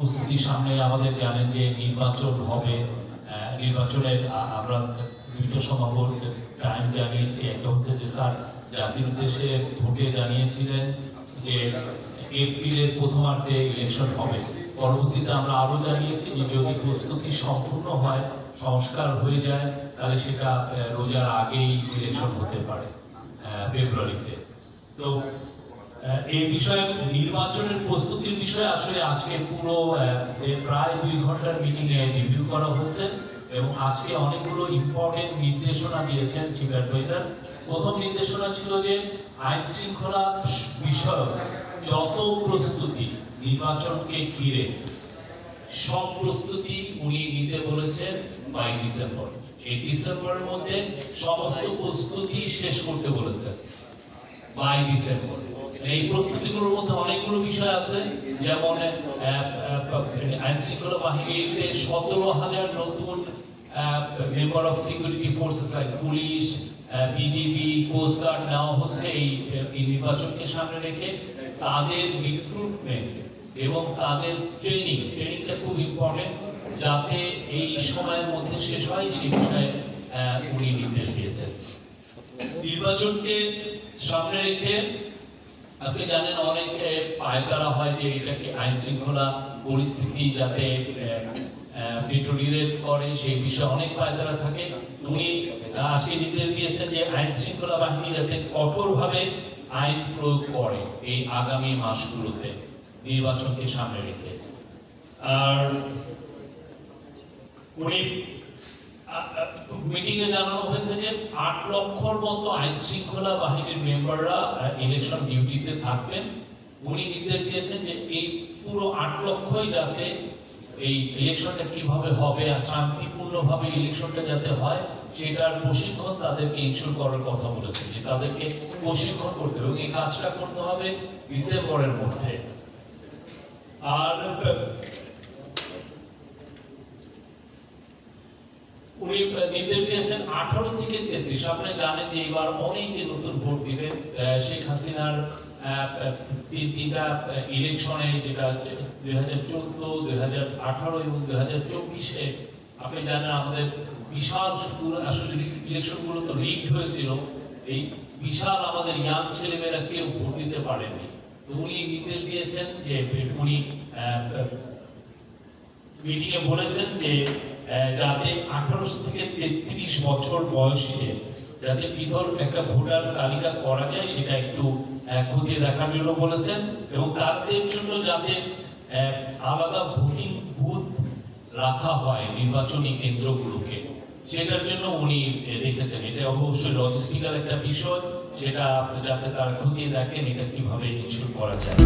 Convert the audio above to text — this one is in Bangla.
প্রস্তুতি সামনে আমাদের জানেন যে নির্বাচন হবে। নির্বাচনের আমরা দুইটা সম্ভাব্য টাইম জানিয়েছি। একটা হচ্ছে যে স্যার জাতির উদ্দেশ্যে ভোটে জানিয়েছিলেন যে এপ্রিলের প্রথমার্ধে ইলেকশন হবে। পরবর্তীতে আমরা আরও জানিয়েছি যে যদি প্রস্তুতি সম্পূর্ণ হয়, সংস্কার হয়ে যায়, তাহলে সেটা রোজার আগেই ইলেকশন হতে পারে ফেব্রুয়ারিতে। তো এই বিষয়ে নির্বাচনের প্রস্তুতির বিষয়ে আসলে আজকে পুরো প্রায় দুই ঘণ্টার মিটিং এ রিভিউ করা এবং আজকে অনেকগুলো ইম্পর্টেন্ট নির্দেশনা দিয়েছেন চিফ অ্যাডভাইজার প্রথম নির্দেশনা ছিল যে আইন শৃঙ্খলা বিষয়ক যত প্রস্তুতি নির্বাচনকে ঘিরে, সব প্রস্তুতি উনি নিতে বলেছেন বাই ডিসেম্বর এই ডিসেম্বরের মধ্যে সমস্ত প্রস্তুতি শেষ করতে বলেছেন। বাই ডিসেম্বর এই প্রস্তুতিগুলোর মধ্যে অনেকগুলো বিষয় আছে, যেমন আইন শৃঙ্খলা বাহিনীতে সতেরো হাজার নতুন member of security forces police BGB coast guard নেওয়া হচ্ছে এই নির্বাচনকে সামনে রেখে। তাদের রিক্রুটমেন্ট এবং তাদের ট্রেনিং ট্রেনিংটা খুব ইম্পর্টেন্ট যাতে এই সময়ের মধ্যে শেষ হয় সেই বিষয়ে উনি নির্দেশ দিয়েছেন। নির্বাচনকে সামনে রেখে আপনি জানেন অনেক এ, পায়তারা হয় যে এটাকে আইন শৃঙ্খলা পরিস্থিতি যাতে করে সেই বিষয়ে অনেক পায়তারা থাকে। উনি আজকে নির্দেশ দিয়েছেন যে আইন শৃঙ্খলা বাহিনী যাতে কঠোরভাবে আইন প্রয়োগ করে এই আগামী মাসগুলোতে নির্বাচনকে সামনে রেখে। আর উনি মিটিং এ জানানো হয়েছে যে আট লক্ষর মতো বাহিনীর মেম্বাররা ইলেকশন ডিউটিতে থাকবেন। উনি নির্দেশ দিয়েছেন যে এই পুরো আট লক্ষই যাতে এই ইলেকশনটা কীভাবে হবে আর শান্তিপূর্ণভাবে ইলেকশনটা যাতে হয়, সেটার প্রশিক্ষণ তাদেরকে ইনশোর করার কথা বলেছেন যে তাদেরকে প্রশিক্ষণ করতে হবে এবং এই কাজটা করতে হবে ডিসেম্বরের মধ্যে। আর নির্দেশ দিয়েছেন আঠারো থেকে তেত্রিশ। আপনি জানেন যে এবার অনেকে নতুন ভোট দিবেন শেখ হাসিনার তিনটা ইলেকশনে যেটা দুই হাজার চোদ্দ এবং দুই হাজার চব্বিশে আপনি জানেন আমাদের বিশাল আসলে ইলেকশনগুলো তো রিগড হয়েছিল। এই বিশাল আমাদের ইয়াং ছেলেমেয়েরা কেউ ভোট দিতে পারেনি। উনি নির্দেশ দিয়েছেন যে উনি আহ, মিটিং বলেছেন যে যাতে আঠারো থেকে তেত্রিশ বছর বয়সীদের যাতে পৃথক একটা ভোটার তালিকা করা যায়, সেটা একটু খতিয়ে দেখার জন্য বলেছেন এবং তাদের জন্য যাতে আলাদা ভোটিং বুথ রাখা হয় নির্বাচনী কেন্দ্রগুলোকে। সেটার জন্য উনি দেখেছেন। এটা অবশ্যই লজিস্টিক্যাল একটা বিষয়, সেটা যাতে তারা খতিয়ে দেখেন এটা কীভাবে ইনশিওর করা যায়।